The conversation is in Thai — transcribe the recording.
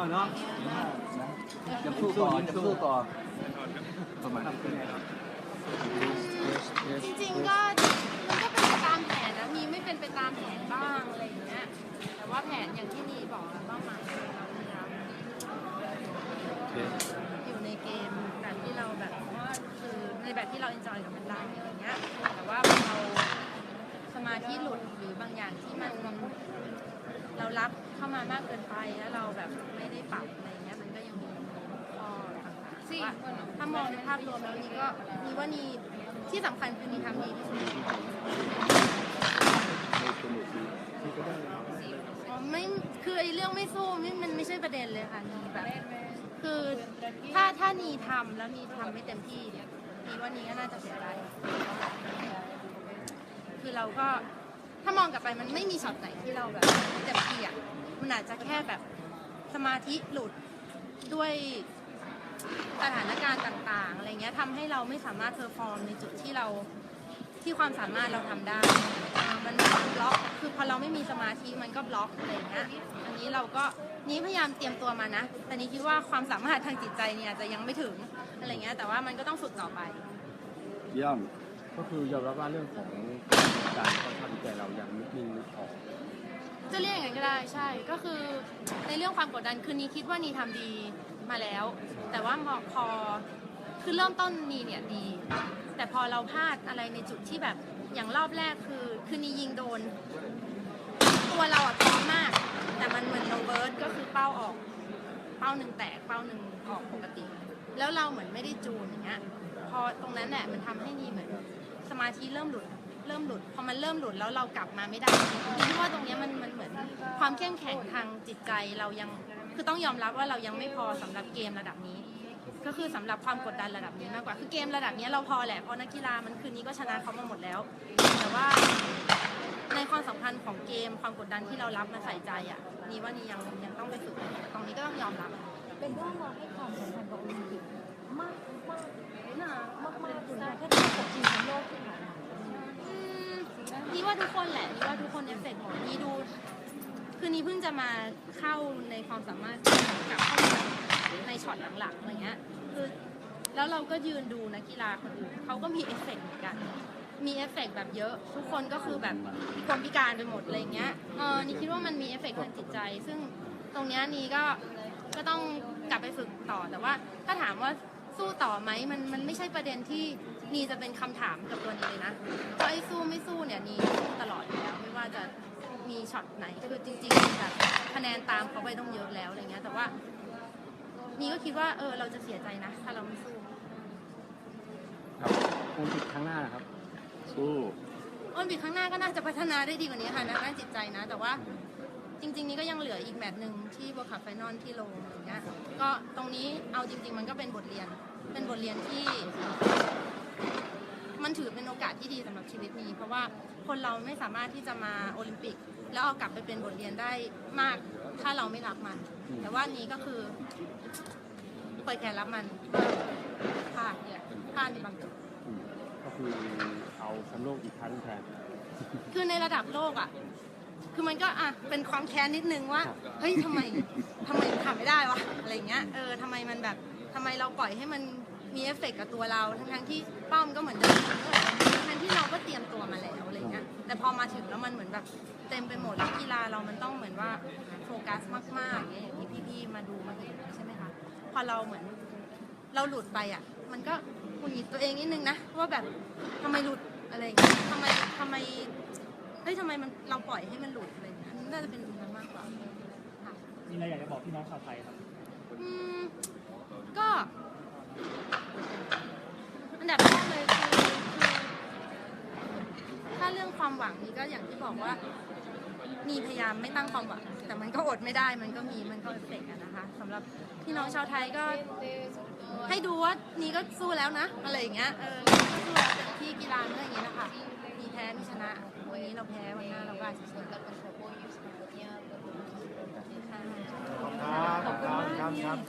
เอาเนาะยังสู้ต่อยังสู้ต่อประมาณจริงๆก็มันก็เป็นไปตามแผนนะ มีไม่เป็นไปตามแผนบ้างอะไรอย่างเงี้ย แต่ว่าแผนอย่างที่นีบอกอะเป้าหมายของเราพยายามอยู่ในเกมแบบที่เราแบบคือในแบบที่เราเอนจอยกับมันได้อะไรเงี้ย แต่ว่าเราสมาธิหลุดหรือบางอย่างที่มัน เรารับเข้ามามากเกินไปแล้วเราแบบไม่ได้ปรับอะไรเงี้ยมันก็ยังมีข้อต่างๆแต่ว่าถ้ามองในภาพรวมแล้วนี่ก็นี่ว่านี่ที่สำคัญคือนี่ทำดีที่สุดอ๋อไม่คือไอ้เรื่องไม่สู้ไม่มันไม่ใช่ประเด็นเลยค่ะนี่แบบคือถ้าถ้านีทำแล้วนีทำไม่เต็มที่เนี่ยนีว่านีก็น่าจะเสียใจคือเราก็ ถ้ามองกลับไปมันไม่มีช็อตไหนที่เราแบบเต็มที่อะมันอาจจะแค่แบบสมาธิหลุดด้วยสถานการณ์ต่างๆอะไรเงี้ยทำให้เราไม่สามารถเพอร์ฟอร์มในจุดที่เราที่ความสามารถเราทำได้มันบล็อกคือพอเราไม่มีสมาธิมันก็บล็อกอะไรเงี้ยอันนี้เราก็นี้พยายามเตรียมตัวมานะแต่นี้คิดว่าความสามารถทางจิตใจเนี่ยจจะยังไม่ถึงอะไรเงี้ยแต่ว่ามันก็ต้องฝึกต่อไปเยี่ยม ก็คือยอมรับว่าเรื่องของการเข้าทำใจเรายังไม่มีพอก จะเรียกอย่างนั้นก็ได้ใช่ก็คือในเรื่องความกดดันคือนีคิดว่านีทำดีมาแล้ว แต่ว่าพอคือเริ่มต้นนีเนี่ยดี แต่พอเราพลาดอะไรในจุดที่แบบอย่างรอบแรกคือ คือนียิงโดน ตัวเราอะพร้อมมาก แต่มันเหมือนโนเบิร์ตก็คือเป้าออก เป้าหนึ่งแตกเป้าหนึ่งออกปกติ แล้วเราเหมือนไม่ได้จูนอย่างเงี้ยพอตรงนั้นแหละมันทำให้นีเหมือนสมาธิเริ่มหลุดเริ่มหลุด พอมันเริ่มหลุดแล้วเรากลับมาไม่ได้คิดว่าตรงเนี้ยมันมันเหมือนความเข้มแข็งทางจิตใจเรายังคือต้องยอมรับว่าเรายังไม่พอสำหรับเกมระดับนี้ ก็คือสำหรับความกดดันระดับนี้มากกว่า คือเกมระดับนี้เราพอแหละ เพราะนักกีฬามันคืนนี้ก็ชนะเขามาหมดแล้ว แต่ว่าในความสัมพันธ์ของเกมความกดดันที่เรารับมาใส่ใจอะ นี่ว่านี่ยังยังต้องไปฝึกตรงนี้ก็ต้องยอมรับ เป็นเพราะเราให้ความสำคัญกับโอลิมปิกมากมากนามากมากถึงแค่ทียบกับชิงแชมโลกที่ผ่านมานี่ว่าทุกคนแหละนี่ว่าทุกคนเอฟเฟกต์หมดนี่ดู คือนี่เพิ่งจะมาเข้าในความสามารถกลับเข้ามา ช็อตหลังๆอะไรเงี้ยคือแล้วเราก็ยืนดูนักกีฬาคนอื่นเขาก็มีเอฟเฟกต์เหมือนกัน มีเอฟเฟกต์แบบเยอะ ทุกคนก็คือแบบคนพิการไปหมดอะไรเงี้ยเออนี่คิดว่ามันมีเอฟเฟกต์ทางจิตใจ ซึ่งตรงเนี้ยนี่ก็ก็ต้องกลับไปฝึกต่อแต่ว่า ถ้าถามว่าสู้ต่อไหมมันมันไม่ใช่ประเด็นที่นีจะเป็นคำถามกับตัวนี้เลยนะเพราะไอ้สู้ไม่สู้เนี่ยนีสู้ตลอดอยู่แล้ว ไม่ว่าจะมีช็อตไหนคือจริงๆแบบคะแนนตามเขาไปต้องเยอะแล้วอะไรเงี้ยแต่ว่า นี่ก็คิดว่าเออเราจะเสียใจนะถ้าเราไม่สู้ครับโอลิมปิกครั้งหน้านะครับ สู้โอลิมปิกข้างหน้าก็น่าจะพัฒนาได้ดีกว่านี้ค่ะนะด้านจิตใจนะ แต่ว่าจริง ๆ นี่ก็ยังเหลืออีกแมตช์หนึ่งที่บัวขับไฟนอลที่โลมอย่างเงี้ยก็ตรงนี้เอาจริง ๆ มันก็เป็นบทเรียน เป็นบทเรียนที่ มันถือเป็นโอกาสที่ดีสำหรับชีวิตนี้ เพราะว่าคนเราไม่สามารถที่จะมาโอลิมปิก แล้วเอากลับไปเป็นบทเรียนได้มาก ถ้าเราไม่รับมัน แต่ว่านี้ก็คือเปิดแขนรับมันพลาดเนี่ยพลาดในบางจุดอืมก็คือเอาแชมป์โลกอีกครั้งแทนคือในระดับโลกอะ คือมันก็อะเป็นความแค้นนิดนึงว่า เฮ้ยทำไมทำไมทำไม่ได้วะอะไรเงี้ย เออทำไมมันแบบทำไมเราปล่อยให้มัน มีเอฟเฟกต์กับตัวเราทั้งทั้งๆที่เป้ามันก็เหมือนเดิมทั้งทั้งๆที่เราก็เตรียมตัวมาแล้วอะไรเงี้ยแต่พอมาถึงแล้วมันเหมือนแบบเต็มไปหมดแล้วกีฬาเรามันต้องเหมือนว่าโฟกัสมากๆอย่างเงี้ยอย่างที่พี่ๆมาดูมาเห็นใช่ไหมคะพอเราเหมือนเราหลุดไปอะ มันก็หงุดหงิดตัวเองนิดนึงนะว่าแบบทำไมหลุดอะไรอย่างเงี้ยทำไมทำไมเฮ้ยทำไมมันเราปล่อยให้มันหลุดอะไรอย่างเงี้ยน่าจะเป็นตรงนั้นมากกว่าค่ะมีอะไรอยากจะบอกพี่น้องชาวไทยครับอืมก็ อันดับแรกเลยคือคือถ้าเรื่องความหวังนี่ก็อย่างที่บอกว่า มีพยายามไม่ตั้งความหวังแต่มันก็อดไม่ได้มันก็มีมันก็เอฟเฟกอะนะคะสำหรับพี่น้องชาวไทยก็ให้ดูว่านี่ก็สู้แล้วนะอะไรอย่างเงี้ยเออก็สู้แล้วแต่ที่กีฬาเมื่ออย่างเงี้ยนะคะมีแพ้มีชนะวันนี้เราแพ้วันหน้าเราก็อาจจะชนะ